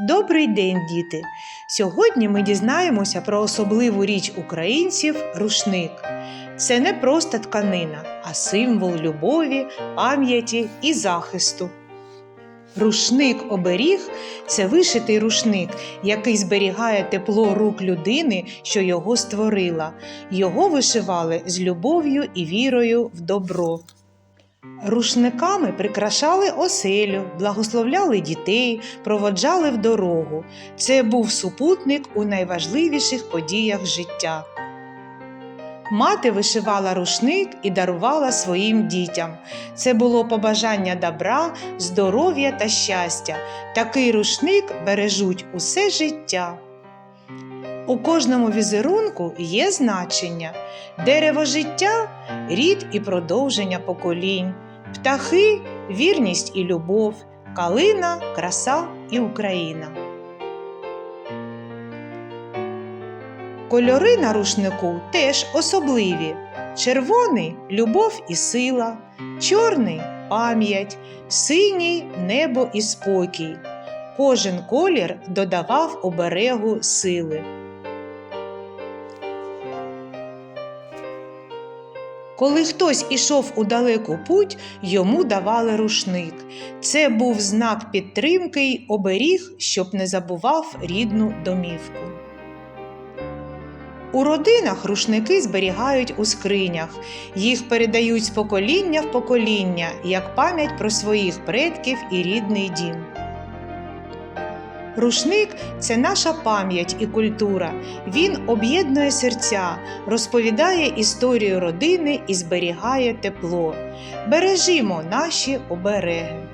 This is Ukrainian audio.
Добрий день, діти! Сьогодні ми дізнаємося про особливу річ українців рушник. Це не просто тканина, а символ любові, пам'яті і захисту. Рушник оберіг це вишитий рушник, який зберігає тепло рук людини, що його створила. Його вишивали з любов'ю і вірою в добро. Рушниками прикрашали оселю, благословляли дітей, проводжали в дорогу. Це був супутник у найважливіших подіях життя. Мати вишивала рушник і дарувала своїм дітям. Це було побажання добра, здоров'я та щастя. Такий рушник бережуть усе життя. У кожному візерунку є значення. Дерево життя рід і продовження поколінь, птахи вірність і любов, калина, краса і Україна. Кольори на рушнику теж особливі. Червоний любов і сила, чорний пам'ять, синій небо і спокій. Кожен колір додавав оберегу сили. Коли хтось ішов у далеку путь, йому давали рушник. Це був знак підтримки й оберіг, щоб не забував рідну домівку. У родинах рушники зберігають у скринях. Їх передають з покоління в покоління, як пам'ять про своїх предків і рідний дім. Рушник це наша пам'ять і культура. Він об'єднує серця, розповідає історію родини і зберігає тепло. Бережімо наші обереги.